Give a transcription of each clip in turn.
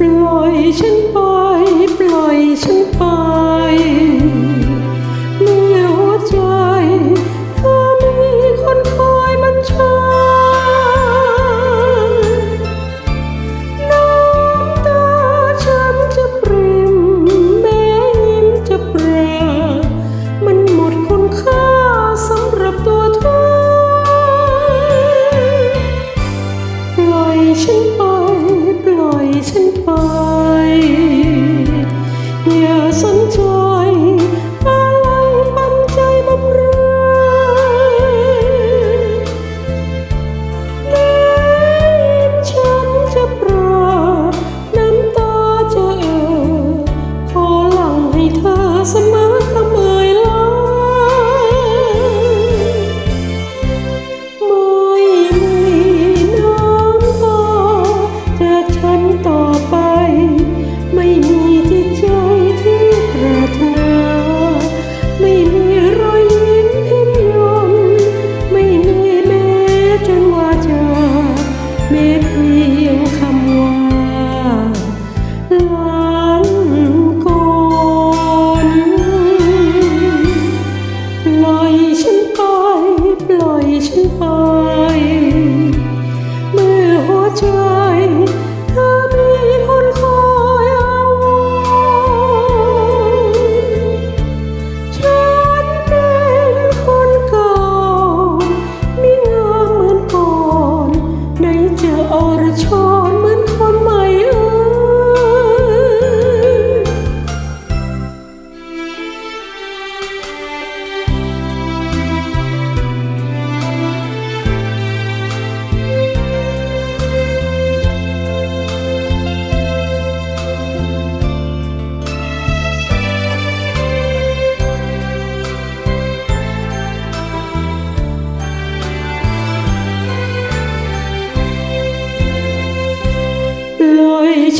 ปล่อยฉันไป ปล่อยฉันไป awesome.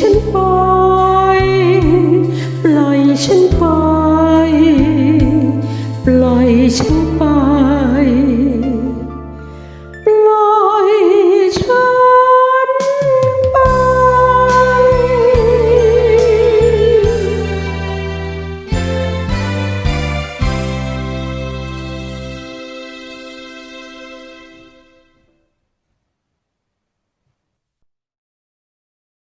ฉันไป ปล่อยฉันไป ปล่อยฉันไป